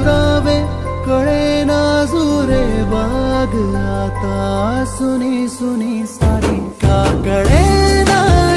हे दुरावे कळे ना जुरे बाग आता सुनी सुनी सारी का कळे नाशी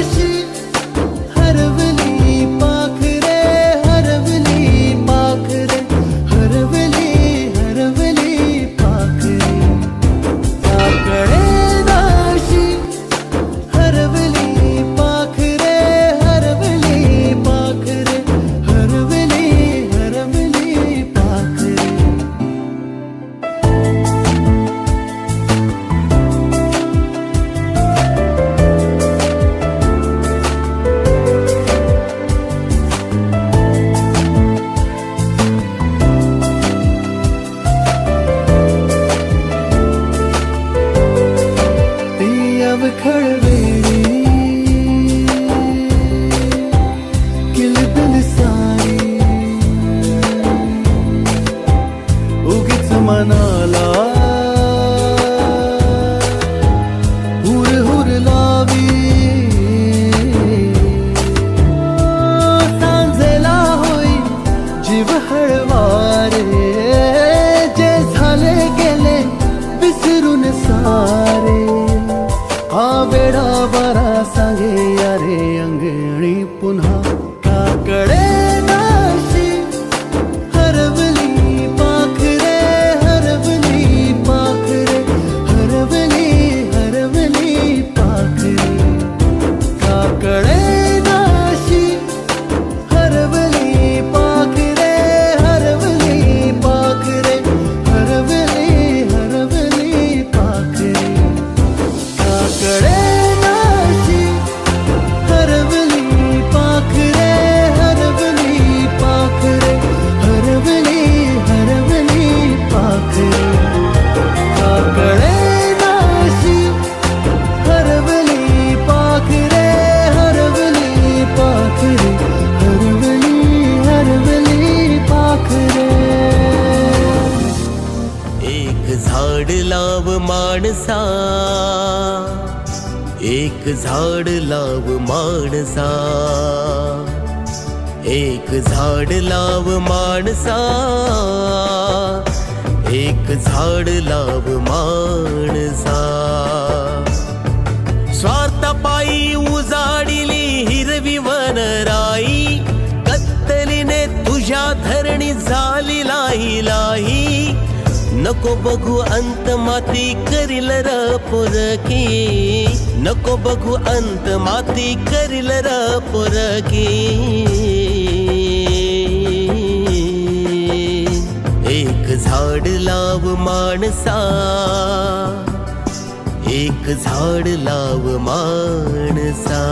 माणसा. एक झाड लाव माणसा. एक झाड लाव माणसा. एक झाड लाव माणसा. स्वार्थपायी उजाडिली हिरवी वनराई कत्तलीने तुझ्या धरणी झाली लाही लाही. नको बघू अंत माती करील र पोरकी नको बघू अंत माती करील र पोरकी एक झाड लाव माणसा. एक झाड लाव माणसा.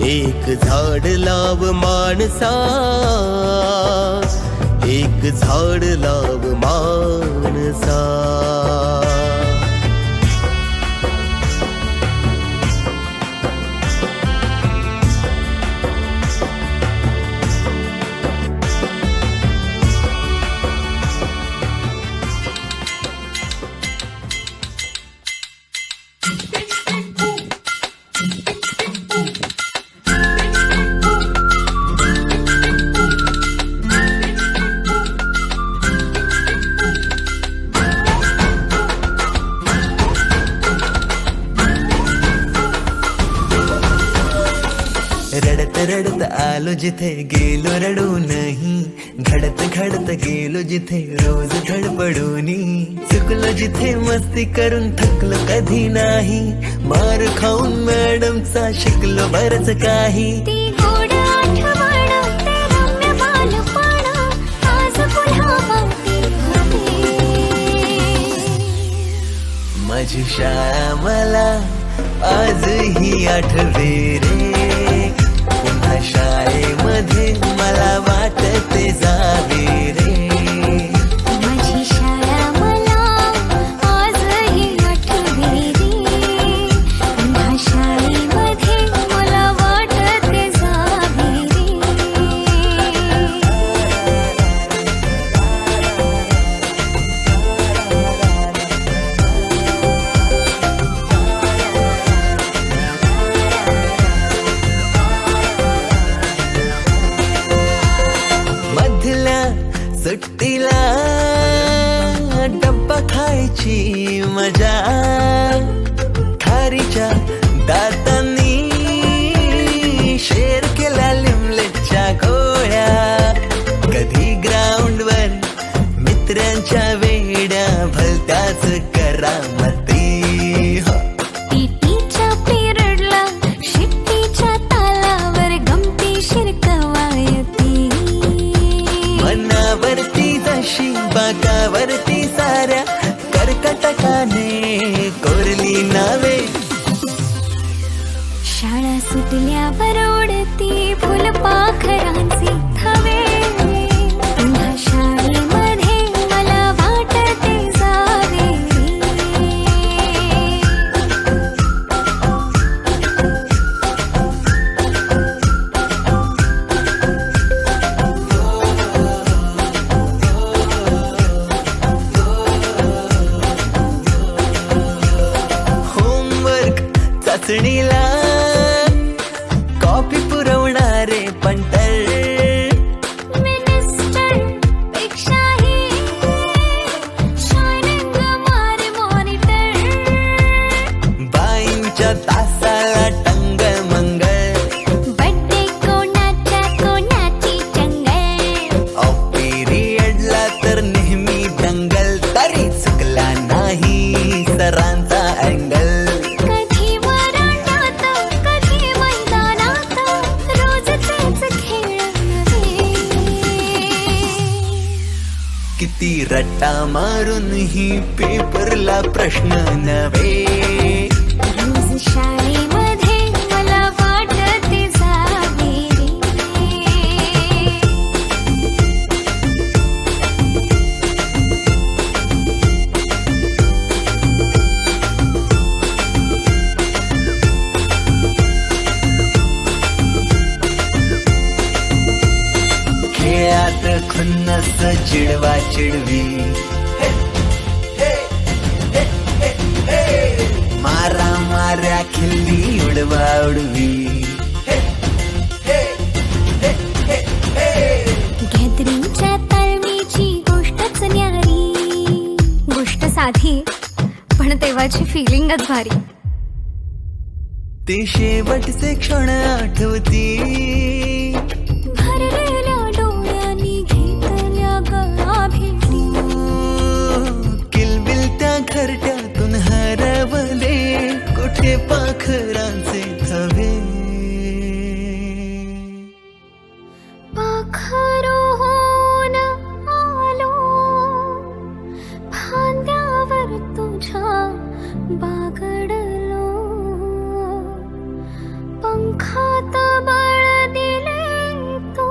एक झाड लाव माणसा. एक झाड लाव माणसा रडत रडत आलो जिथे गेलो रडू नाही घडत घडत गेलो जिथे रोज धडपडूनी. चुकलो जिथे मस्ती करून थकलो कधी नाही. मार खाऊन मॅडमचा शिकलो बरच काही. माझी शाळा मला आजही आठवे रे. शाळेमध्ये मला वाटते जावे रे. भलत्याच करामती. हो. पीटीच्या पिरियडला शिट्टीच्या तालावर गमती शिरकवायती. मनावरती जशी बागावरती साऱ्या कर्कटकाने कोरली नावे. शाळा सुटल्यावर उडती फुलपाखरांचे चाचणीला कॉपी पुरवणारे पंटर रट्टा मारून ही पेपरला प्रश्न नव्हे. खुन्नस चिडवा चिडवी. मारा माऱ्या खिल्ली उडवा उडवी. गॅदरिंगच्या तालमीची गोष्टच न्यारी. गोष्ट साधी पण तेव्हाची फिलिंगच भारी. ते शेवटचे क्षण आठवती कुठे पाखरांचे थवे. पाखरून आलो. फांद्यावर तुझ्या बागडलो. पंखात बळ दिले तू.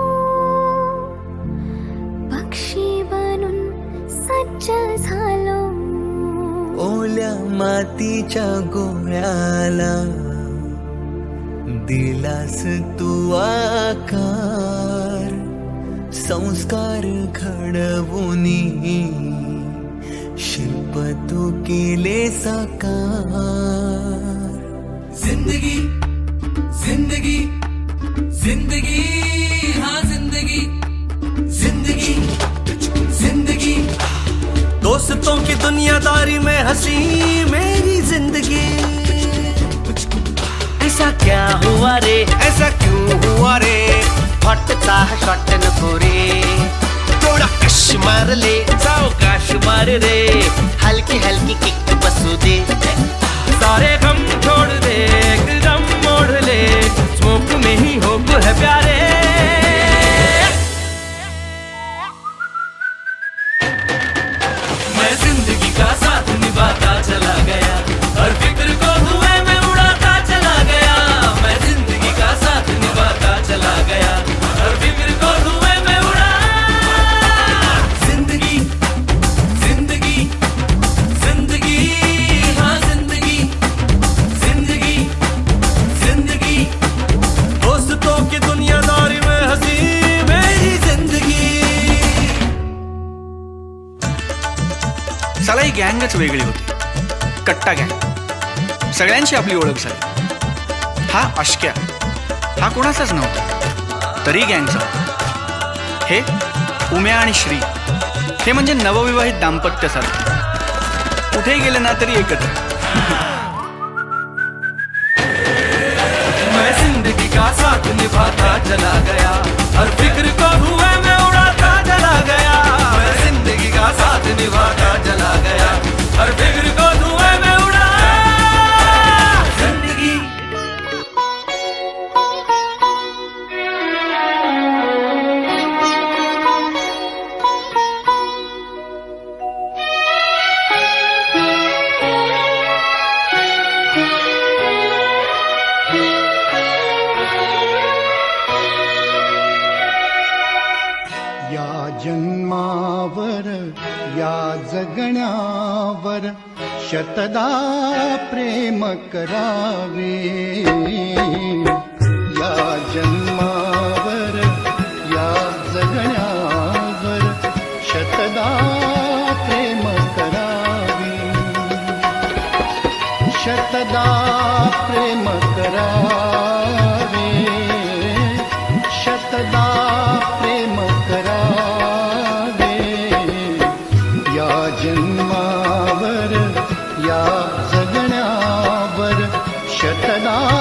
पक्षी बनून सज्ज झालो. ओल्या मातीच्या गोळ्याला दिलास तू आकार, संस्कार घडवूनी शिल्प तू केले साकार. ज़िंदगी ज़िंदगी ज़िंदगी हाँ ज़िंदगी ज़िंदगी ज़िंदगी। दोस्तों की दुनियादारी में हँसी, मेरी ज़िंदगी। ऐसा क्या हुआ रे? ऐसा क्यों हुआ रे? फटता है शॉट पट्टा घ्या. सगळ्यांशी आपली ओळख झाली. हा अशक्या. हा कोणाचाच नव्हता. तरी गँगचा. हे उम्या आणि श्री. हे म्हणजे नवविवाहित दाम्पत्य सारखं कुठेही गेले ना तरी एकत्र. मैं जिंदगी का साथ निभाता चला गया. हर फिक्र को हुए मैं उड़ाता चला गया. मैं जिंदगी का साथ निभाता चला गया. हर फिक्र शतदा प्रेम करावे। या जन्मावर சதா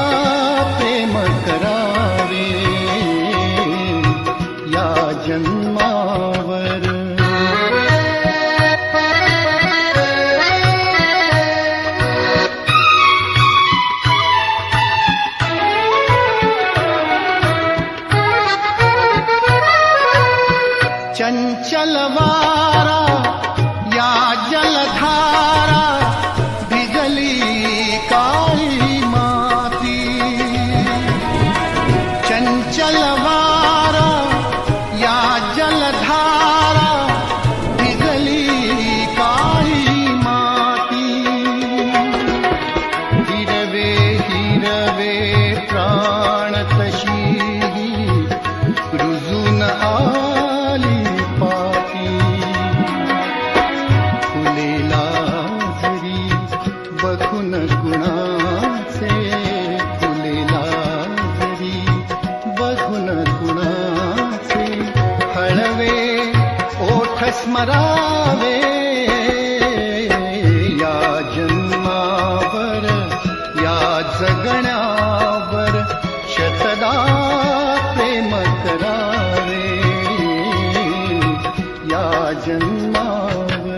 जन्मावे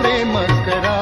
प्रेम करा।